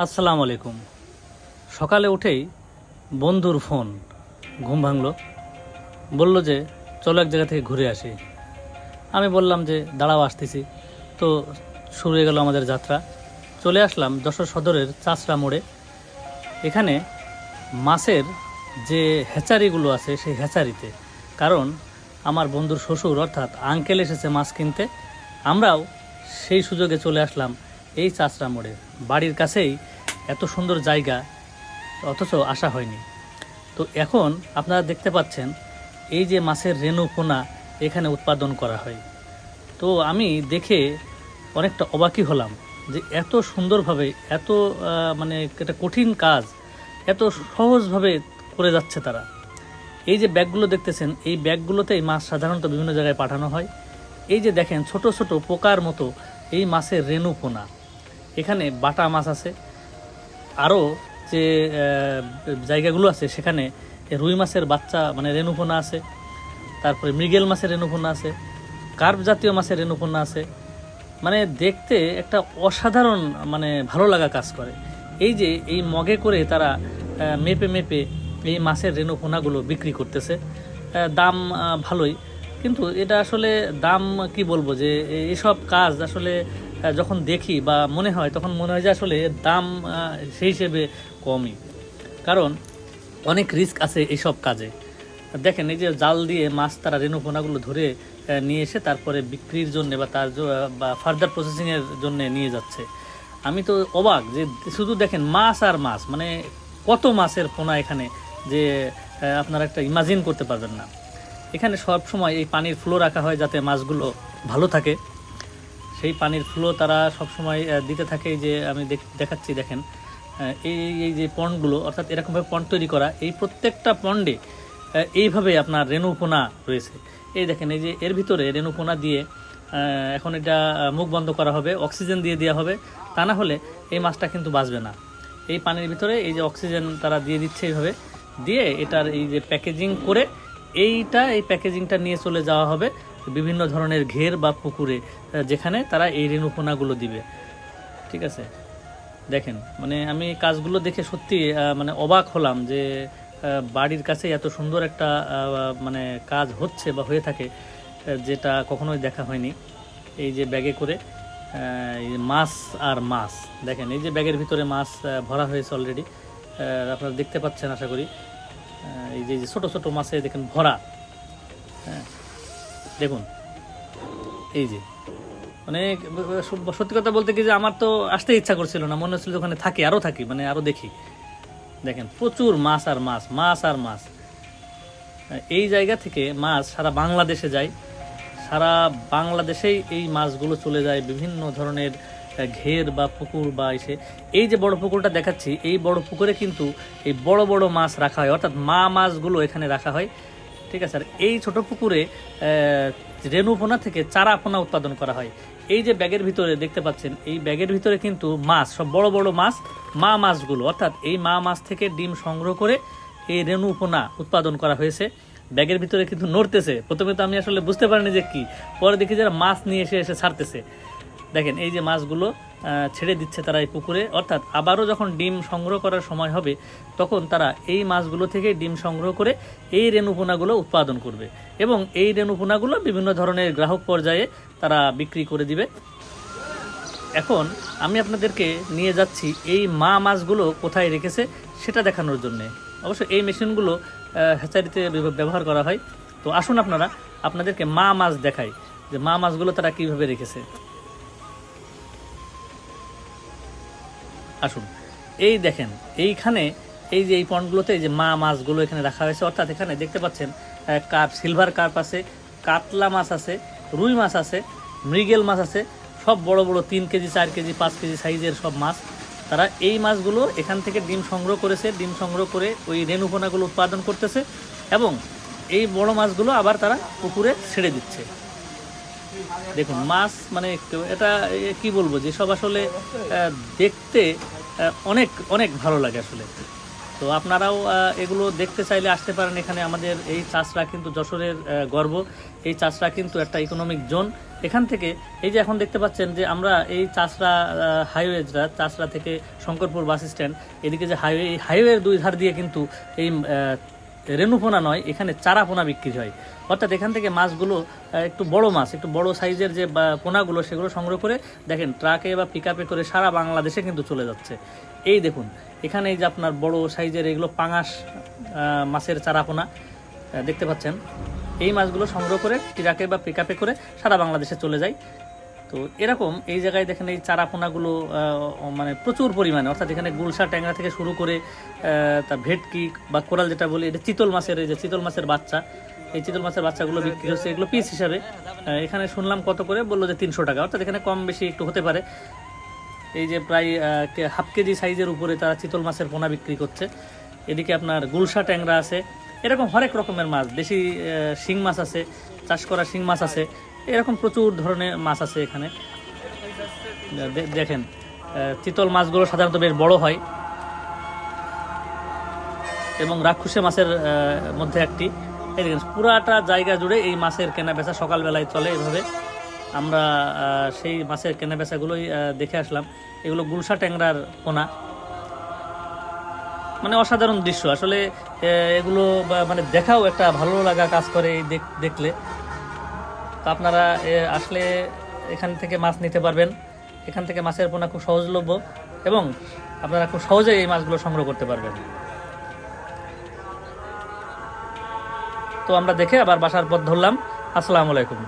আসসালামু আলাইকুম। সকালে উঠেই বন্ধুর ফোন ঘুম ভাঙলো। বলল যে, চলো এক জায়গা থেকে ঘুরে আসি। আমি বললাম যে, দাঁড়াও আসতেছি। তো শুরু হয়ে গেল আমাদের যাত্রা। চলে আসলাম যশোর সদরের চাষড়া মোড়ে। এখানে মাছের যে হ্যাচারিগুলো আছে, সেই হ্যাচারিতে। কারণ আমার বন্ধুর শ্বশুর, অর্থাৎ আঙ্কেল এসেছে মাছ কিনতে। আমরাও সেই সুযোগে চলে আসলাম এই চাষড়া মোড়ে। বাড়ির কাছেই এত সুন্দর জায়গা, অথচ আসা হয়নি। তো এখন আপনারা দেখতে পাচ্ছেন, এই যে মাছের রেণু পোনা এখানে উৎপাদন করা হয়। তো আমি দেখে অনেকটা অবাকই হলাম যে এত সুন্দরভাবে, এত মানে একটা কঠিন কাজ, এত সহজভাবে করে যাচ্ছে তারা। এই যে ব্যাগগুলো দেখতেছেন, এই ব্যাগগুলোতেই মাছ সাধারণত বিভিন্ন জায়গায় পাঠানো হয়। এই যে দেখেন, ছোট ছোট পোকার মতো এই মাছের রেণু পোনা। এখানে বাটা মাছ আছে। আরও যে জায়গাগুলো আছে, সেখানে রুই মাছের বাচ্চা মানে রেণুপোনা আছে। তারপরে মৃগেল মাছের রেণুপোনা আছে। কার্প জাতীয় মাছের রেণুপোনা আছে। মানে দেখতে একটা অসাধারণ মানে ভালো লাগা কাজ করে। এই যে, এই মগে করে তারা মেপে মেপে এই মাছের রেণুপোনাগুলো বিক্রি করতেছে। দাম ভালোই। কিন্তু এটা আসলে দাম, কি বলব যে এসব কাজ আসলে যখন দেখি বা মনে হয়, তখন মনে হয় যে আসলে দাম সেই হিসেবে কমই। কারণ অনেক রিস্ক আছে এইসব কাজে। দেখেন, এই যে জাল দিয়ে মাছ তারা রেণুপোনাগুলো ধরে নিয়ে এসে তারপরে বিক্রির জন্য বা তার বা ফার্দার প্রসেসিংয়ের জন্য নিয়ে যাচ্ছে। আমি তো অবাক যে শুধু দেখেন মাছ আর মাছ মানে কত মাছের পোনা এখানে যে আপনারা একটা ইমাজিন করতে পারবেন না। এখানে সব সময় এই পানির ফ্লো রাখা হয় যাতে মাছগুলো ভালো থাকে। সেই পানির ফ্লো তারা সবসময় দিতে থাকে যে আমি দেখ- দেখাচ্ছি, দেখেন। এই এই যে পন্ডগুলো অর্থাৎ এরকমভাবে পন্ড তৈরি করা, এই প্রত্যেকটা পন্ডে এইভাবে আপনার রেণুপোনা রয়েছে। এই দেখেন, এই যে এর ভিতরে রেণুপোনা দিয়ে এখন এটা মুখ বন্ধ করা হবে, অক্সিজেন দিয়ে দেওয়া হবে। তা না হলে এই মাছটা কিন্তু বাঁচবে না। এই পানির ভিতরে এই যে অক্সিজেন তারা দিয়ে দিচ্ছে এইভাবে, দিয়ে এটার এই যে প্যাকেজিং করে এইটা, এই প্যাকেজিংটা নিয়ে চলে যাওয়া হবে। বিভিন্ন ধরনের ঘের বা পুকুরে যেখানে তারা এই রেণুপোনাগুলো দিবে। ঠিক আছে? দেখেন মানে আমি কাজগুলো দেখে সত্যি মানে অবাক হলাম যে বাড়ির কাছে এত সুন্দর একটা মানে কাজ হচ্ছে বা হয়ে থাকে যেটা কখনোই দেখা হয়নি। এই যে ব্যাগে করে মাছ আর মাছ। দেখেন, এই যে ব্যাগের ভিতরে মাছ ভরা হয়েছে অলরেডি আপনারা দেখতে পাচ্ছেন, আশা করি। এই যে ছোট ছোট মাছে দেখেন ভরা। হ্যাঁ দেখুন, এই যে অনেক সত্যি কথা বলতে কি যে আমার তো আসতে ইচ্ছা করছিল না, মনে হচ্ছিল ওখানে থাকি আরও থাকি মানে আরও দেখি। দেখেন, প্রচুর মাছ আর মাছ মাছ আর মাছ। এই জায়গা থেকে মাছ সারা বাংলাদেশে যায়। সারা বাংলাদেশেই এই মাছগুলো চলে যায়, বিভিন্ন ধরনের ঘের বা পুকুর বা এসে। এই যে বড় পুকুরটা দেখাচ্ছি, এই বড় পুকুরে কিন্তু এই বড় বড় মাছ রাখা হয়। অর্থাৎ মা মাছগুলো এখানে রাখা হয়। ঠিক আছে, আর এই ছোট পুকুরে রেণুপোনা থেকে চারা পোনা উৎপাদন করা হয়। এই যে ব্যাগের ভিতরে দেখতে পাচ্ছেন, এই ব্যাগের ভিতরে কিন্তু মাছ, সব বড় বড় মাছ, মা মাছগুলো, অর্থাৎ এই মা মাছ থেকে ডিম সংগ্রহ করে এই রেণুপোনা উৎপাদন করা হয়েছে। ব্যাগের ভিতরে কিন্তু নড়তেছে। প্রথমে তো আমি আসলে বুঝতে পারিনি যে কি, পরে দেখি যারা মাছ নিয়ে এসে এসে ছাড়তেছে। দেখেন, এই যে মাছগুলো ছেড়ে দিচ্ছে তারা এই পুকুরে। অর্থাৎ আবারও যখন ডিম সংগ্রহ করার সময় হবে, তখন তারা এই মাছগুলো থেকে ডিম সংগ্রহ করে এই রেণুপোনাগুলো উৎপাদন করবে এবং এই রেণুপোনাগুলো বিভিন্ন ধরনের গ্রাহক পর্যায়ে তারা বিক্রি করে দিবে। এখন আমি আপনাদেরকে নিয়ে যাচ্ছি এই মা মাছগুলো কোথায় রেখেছে সেটা দেখানোর জন্যে। অবশ্য এই মেশিনগুলো হ্যাচারিতে ব্যবহার করা হয়। তো আসুন আপনারা, আপনাদেরকে মা মাছ দেখাই যে মা মাছগুলো তারা কীভাবে রেখেছে। আসুন। এই দেখেন, এইখানে এই যে এই পন্ডগুলোতে এই যে মা মাছগুলো এখানে রাখা হয়েছে, অর্থাৎ এখানে দেখতে পাচ্ছেন কাপ সিলভার কার্প আছে, কাতলা মাছ আছে, রুই মাছ আছে, মৃগেল মাছ আছে, সব বড় বড় তিন কেজি, চার কেজি, পাঁচ কেজি সাইজের সব মাছ। তারা এই মাছগুলো এখান থেকে ডিম সংগ্রহ করেছে, ডিম সংগ্রহ করে ওই রেণুপোনাগুলো উৎপাদন করতেছে এবং এই বড় মাছগুলো আবার তারা পুকুরে ছেড়ে দিচ্ছে। দেখুন, মাছ মানে এটা কি বলব যে সব আসলে দেখতে অনেক অনেক ভালো লাগে আসলে। তো আপনারাও এগুলো দেখতে চাইলে আসতে পারেন এখানে। আমাদের এই চাষরা কিন্তু যশোরের গর্ব। এই চাষরা কিন্তু একটা ইকোনমিক জোন এখান থেকে, এই যে এখন দেখতে পাচ্ছেন যে আমরা এই চাষরা হাইওয়েজটা চাষরা থেকে শঙ্করপুর বাস স্ট্যান্ড, এদিকে যে হাইওয়ে এই হাইওয়ের দুই ধার দিয়ে কিন্তু এই রেণুপোনা নয়, এখানে চারাপোনা বিক্রি হয়। অর্থাৎ এখান থেকে মাছগুলো একটু বড় মাছ, একটু বড় সাইজের যে পোনাগুলো সেগুলো সংগ্রহ করে, দেখেন ট্রাকে বা পিক করে সারা বাংলাদেশে কিন্তু চলে যাচ্ছে। এই দেখুন, এখানে এই যে আপনার বড় সাইজের এগুলো পাঙাশ মাছের চারা পোনা দেখতে পাচ্ছেন, এই মাছগুলো সংগ্রহ করে ট্রাকে বা পিক করে সারা বাংলাদেশে চলে যায়। তো এরকম এই জায়গায় দেখেন এই চারাপোনাগুলো মানে প্রচুর পরিমাণে, অর্থাৎ এখানে গুলশা ট্যাংরা থেকে শুরু করে তা ভেটকি বা কোরাল যেটা বলি, এটা চিতল মাছের, এই যে চিতল মাছের বাচ্চা এই চিতল মাছের বাচ্চাগুলো বিক্রি হচ্ছে, এগুলো পিস হিসাবে। এখানে শুনলাম কত করে, বলল যে তিনশো টাকা। অর্থাৎ এখানে কম বেশি একটু হতে পারে। এই যে প্রায় হাফ কেজি সাইজের উপরে তারা চিতল মাছের পোনা বিক্রি করছে। এদিকে আপনার গুলশা ট্যাংরা আছে। এরকম হরেক রকমের মাছ, দেশি শিং মাছ আছে, চাষ করা শিং মাছ আছে। এরকম প্রচুর ধরনের মাছ আছে এখানে। দেখেন চিতল মাছগুলো সাধারণত বেশ বড় হয়। এবং রাক্ষুসে মাছের মধ্যে একটি। এই দেখেন পুরাটা জায়গা জুড়ে এই মাছের কেনা বেচা সকালবেলায় চলে এভাবে। আমরা সেই মাছের কেনা বেচাগুলোই দেখে আসলাম। এগুলো গুলশা ট্যাংরার পোনা। মানে অসাধারণ দৃশ্য। আসলে এগুলো মানে দেখাও একটা ভালো লাগা কাজ করে দেখলে। তো আপনারা আসলে এখান থেকে মাছ নিতে পারবেন। এখান থেকে মাছের পোনা খুব সহজলভ্য এবং আপনারা খুব সহজেই এই মাছগুলো সংগ্রহ করতে পারবেন। তো আমরা দেখে আবার বাসার পথ ধরলাম। আসসালামু আলাইকুম।